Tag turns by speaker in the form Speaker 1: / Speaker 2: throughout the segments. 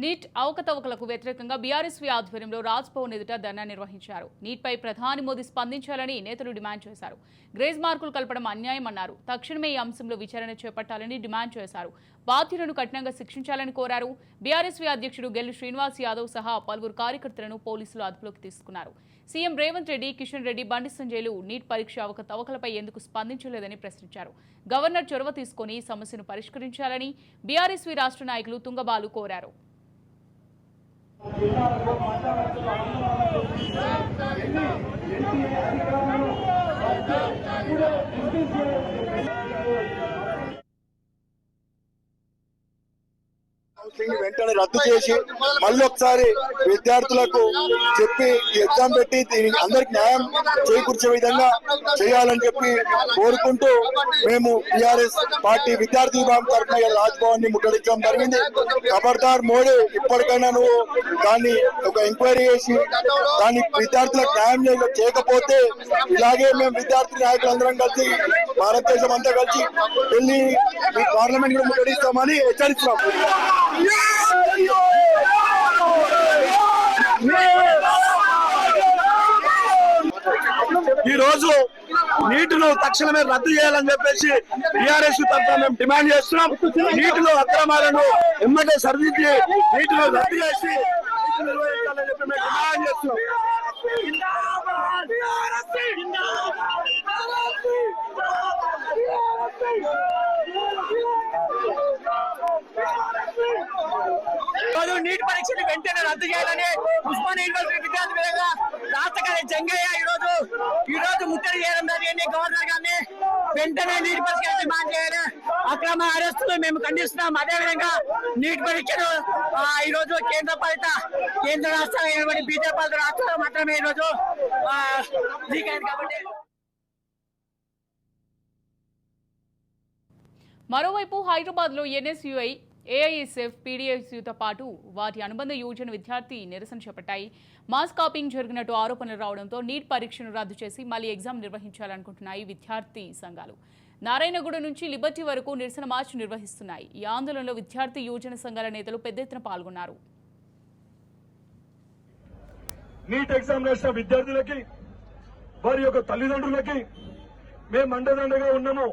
Speaker 1: Neat అవకతవకలకు వ్యతిరేకంగా BRSV ఆధ్వర్యంలో రాజ్భవన్ ఎదుట ధర్నా నిర్వహించారు. నీట్పై ప్రధాని మోదీ స్పందించాలని నేతలు డిమాండ్ చేశారు. గ్రేజ్ మార్కులు కలపడం అన్యాయం అన్నారు. తక్షణమే ఈ అంశంలో విచారణ చేపట్టాలని డిమాండ్ చేశారు. బాధ్యులను కఠినంగా శిక్షించాలని కోరారు. బీఆర్ఎస్వీ అధ్యక్షుడు గెల్లు శ్రీనివాస్ యాదవ్ సహా పలువురు కార్యకర్తలను పోలీసులు అదుపులోకి తీసుకున్నారు. సీఎం రేవంత్ రెడ్డి కిషన్ రెడ్డి బండి సంజయ్లు నీట్ పరీక్ష అవకతవకలపై ఎందుకు స్పందించలేదని ప్రశ్నించారు. గవర్నర్ చొరవ తీసుకుని సమస్యను పరిష్కరించాలని బీఆర్ఎస్వీ రాష్ట్ర నాయకులు తుంగబాలు కోరారు.
Speaker 2: జిల్లాలలో మండలాలలో ఆందోళనలు ఎన్టీ కౌన్సిలింగ్ వెంటనే రద్దు చేసి మళ్ళీ ఒకసారి విద్యార్థులకు చెప్పి ఎగ్జామ్ పెట్టి దీనికి అందరికి న్యాయం చేకూర్చే విధంగా చేయాలని చెప్పి కోరుకుంటూ మేము టిఆర్ఎస్ పార్టీ విద్యార్థి విభాగం తరఫున రాజ్భవన్ని ముట్టడించడం జరిగింది. ఖబర్దార్ మోడీ ఇప్పటికైనా నువ్వు దాన్ని ఒక ఎంక్వైరీ చేసి దాన్ని విద్యార్థులకు న్యాయం చేయకపోతే ఇలాగే మేము విద్యార్థి నాయకులందరం కలిసి భారతదేశం అంతా కలిసి వెళ్ళి మీ పార్లమెంట్ కూడా ముట్టడిస్తామని హెచ్చరిస్తున్నాం.
Speaker 3: ఈ రోజు నీటిను తక్షణమే రద్దు చేయాలని చెప్పేసి టిఆర్ఎస్ తరఫున మేము డిమాండ్ చేస్తున్నాం నీటిలో అక్రమాలను ఎమ్మటే సరిదిద్ది నీటిలో రద్దు చేసి నిర్వహించాలని చెప్పి మేము డిమాండ్ చేస్తున్నాం
Speaker 4: రోజు నీటి పరీక్షలు వెంటనే రద్దు చేయాలని ఉస్మాన్ యూనివర్సిటీ విద్యార్థి విధంగా రాష్ట్రకారి జంగయ్య ఈరోజు ఈరోజు ముట్టడి చేయడం జరిగింది. గవర్నర్ గారిని వెంటనే నీటి పరీక్షలు డిమాండ్ చేయాలి అక్రమ అరెస్టులు మేము ఖండిస్తున్నాం. అదేవిధంగా నీటి పరీక్షలు ఈరోజు కేంద్ర పాలిత కేంద్ర రాష్ట్రాలు బీజేపీ పాలిత రాష్ట్రాలు మాత్రమే ఈరోజు కాబట్టి.
Speaker 1: మరోవైపు హైదరాబాద్లో ఎన్ఎస్యుఐ ఏఐఎస్ఎఫ్ పీడీఎస్యూతో పాటు వాటి అనుబంధ యువజన విద్యార్థి నిరసన చేపట్టాయి. మాస్ కాపింగ్ జరిగినట్టు ఆరోపణలు రావడంతో నీట్ పరీక్షను రద్దు చేసి మళ్ళీ ఎగ్జామ్ నిర్వహించాలనుకుంటున్నాయి విద్యార్థి సంఘాలు. నారాయణగూడ నుంచి లిబర్టీ వరకు నిరసన మార్చ్ నిర్వహిస్తున్నాయి. ఈ ఆందోళనలో విద్యార్థి యువజన సంఘాల నేతలు పెద్ద ఎత్తున పాల్గొన్నారు.
Speaker 3: నీట్ ఎగ్జామ్ రాసిన విద్యార్థులకి వారి యొక్క తల్లిదండ్రులకి మేము అండదండగా ఉన్నాము.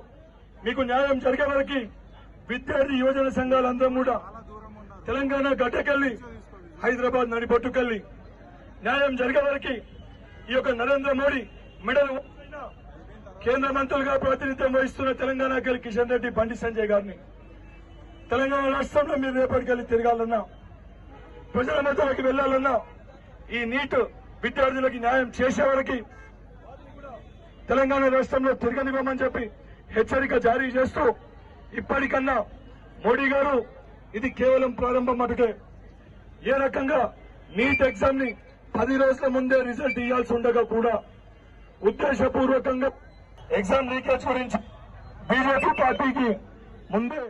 Speaker 3: మీకు న్యాయం జరిగే వరకు విద్యార్థి యువజన సంఘాలందరం కూడా తెలంగాణ గడ్డకెళ్ళి హైదరాబాద్ నడిపట్టుకెళ్ళి న్యాయం జరిగే వరకు ఈ యొక్క నరేంద్ర మోడీ మెడల్ కేంద్ర మంత్రులుగా ప్రాతినిధ్యం వహిస్తున్న తెలంగాణ గెలి కిషన్ రెడ్డి బండి సంజయ్ గారిని. తెలంగాణ రాష్ట్రంలో మీరు రేపటికెళ్ళి తిరగాలన్నా ప్రజల మధ్యలోకి వెళ్ళాలన్నా ఈ నీట్ విద్యార్థులకి న్యాయం చేసే వరకు తెలంగాణ రాష్ట్రంలో తిరగనివ్వమని చెప్పి హెచ్చరిక జారీ చేస్తూ ఇప్పటికన్నా మోడీ గారు ఇది కేవలం ప్రారంభం మటుకే ఏ రకంగా నీట్ ఎగ్జామ్ని పది రోజుల ముందే రిజల్ట్ ఇవ్వాల్సి ఉండగా కూడా ఉద్దేశపూర్వకంగా ఎగ్జామ్ లీకేజ్ గురించి బీజేపీ పార్టీకి ముందే